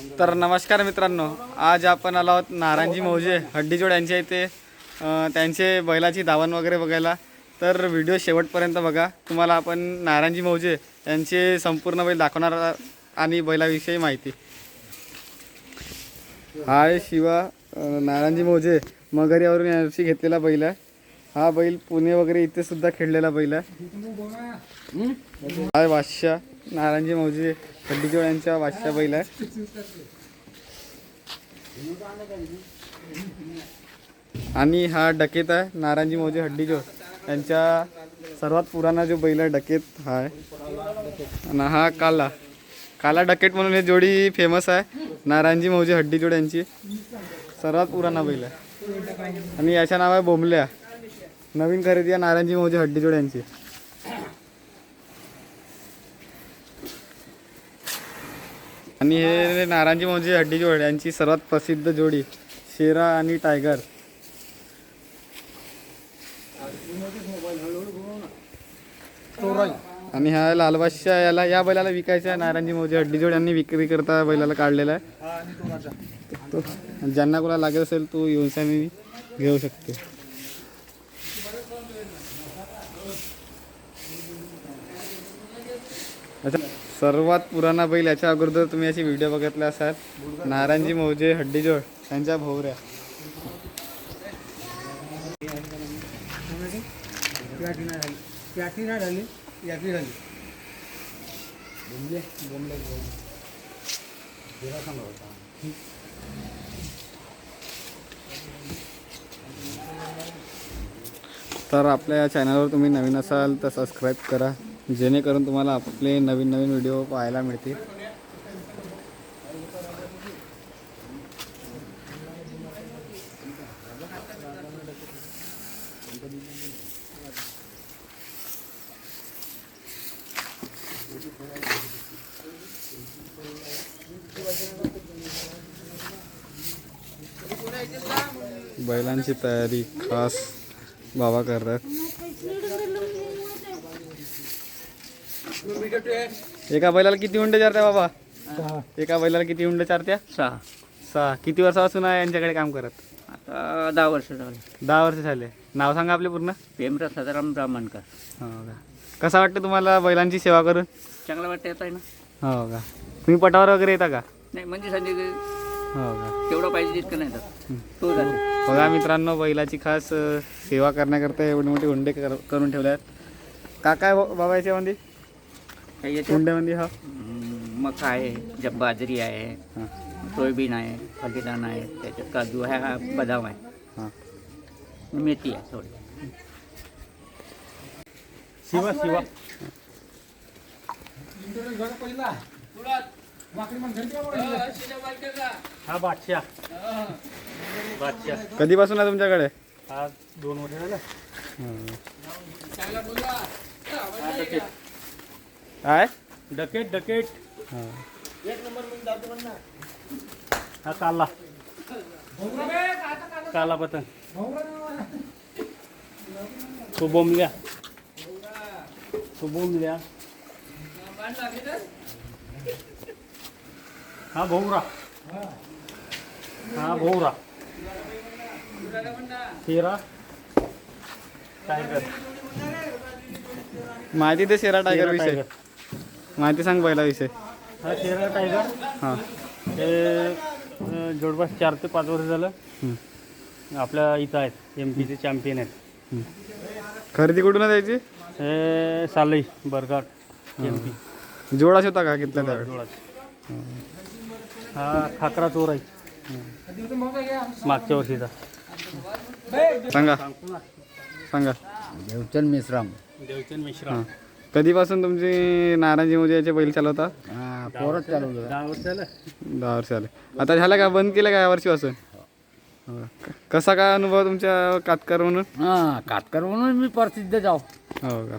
तर नमस्कार मित्रांनो आज आपण आलो आहोत नारायणजी मौजे हड्डीजोड यांच्या इथे. त्यांचे बैलाची धावण वगैरे बघायला. तर व्हिडिओ शेवटपर्यंत बघा. तुम्हाला आपण नारायणजी मौजे यांचे संपूर्ण बैल दाखवणार आणि बैलाविषयी माहिती. हा आहे शिवा नारायणजी मौजे मगरियावरून यावर्षी घेतलेला बैल आहे. हा बैल पुणे वगैरे इथे सुद्धा खेळलेला बैल आहे. हा आहे वाश्या नारायणजी मौजे हड्डीजोड यांच्या बैल आहे आणि हा डकेत आहे नारायणजी मौजे हड्डीजोड यांच्या सर्वात पुराणा जो बैल आहे डकेत हा आहे. आणि हा काला. काला डकेट म्हणून हे जोडी फेमस आहे. नारायणजी मौजे हड्डीजोड यांची. सर्वात पुराणा बैल आहे. आणि याच्या नाव आहे बोंबल्या नवीन खरेदी आहे नारायणजी मौजे हड्डीजोड यांची. आणि हे नारायणजी मौजे हड्डीजोड यांची सर्वात प्रसिद्ध जोडी शेरा आणि टायगर. आणि हा लालबादशा याला या बैलाला विकायचा आहे. नारायणजी मौजे हड्डीजोड यांनी विक्री करता बैलाला काढलेला आहे. ज्यांना कोणाला लागत असेल तो व्यवसायाने घेऊ शकते. अच्छा. सर्वात पुराणा बैल याच्या अगोदर तुम्ही अशी व्हिडिओ बघितले असाल. नारायणजी मौजे हड्डीजोड त्यांच्या भोवऱ्या. तर आपल्या या चॅनलवर तुम्ही नवीन असाल तर सबस्क्राईब करा. जेणेकरून तुम्हाला आपले नवीन नवीन व्हिडिओ पाहायला मिळतील. बैलांची तयारी खास बाबा करतात एका बैलाला किती उंडे चारत्या बाबा? एका बैलाला किती उंडे चारत्या सहा. सहा. किती वर्षापासून आहे यांच्याकडे काम करत? आता दहा वर्ष झाले. दहा वर्ष झाले. नाव सांगा आपले पूर्ण. पेमरा सदाराम ब्राह्मणकर. हो का? कसं वाटतं तुम्हाला बैलांची सेवा करून? चांगलं वाटतं येत आहे ना? हो का? तुम्ही पटावर वगैरे येता का? नाही म्हणजे संजय हो का? तेवढं पाहिजे तितकं नाही तर. तो जाते बघा मित्रांनो बैलाची खास सेवा करण्याकरता एवढे मोठे हुंडे कर- करून ठेवले आहेत. का काय बाबा याच्यामध्ये हुंड्यामध्ये हा? मका आहे जब बाजरी आहे हां। सोयाबीन आहे फलीदान आहे त्याच्यात काजू आहे हा बदाम आहे हां। मेथी आहे थोडी। शिवा शिवा। हा बादशाह। बादशाह। कधीपासून आहे तुमच्याकडे? हा दोन वर्ष झालं. काय? Duckett Duckett. हां हा काला. काला. पतंग. तो बोंबल्या. तो बोंबल्या. हा भोवरा हा. भोवरा तेरा टायगर. माहिती दे शेरा टायगर विषय. टायगर. माहिती सांग बैलाविषयी हा तेरा टायगर हां. हे अ, जवळपास चार ते पाच वर्ष झालं हं. आपल्या इथं आहेत. एम पीचे चॅम्पियन आहेत. खरेदी कुठून आहे त्याची? हे सालई बरघाट एम पी जोडाच होता का घेतला त्यावेळेस हा खाकरा चोर आहे. मागच्या वर्षीचा. सांगा. सांगा. देवचंद मिश्राम. देवचंद मिश्रा हां. कधीपासून तुमची नारायणजी मोजे याचे बैल चालवता? हा, पोरच चालवलं दहा वर्ष झालं. दहा वर्ष आले आता झालं का? बंद केलं का या वर्षीपासून? हो. का? कसा काय अनुभव तुमच्या कातकर म्हणून? हा कातकर म्हणून मी प्रसिद्ध जाऊ. हो का?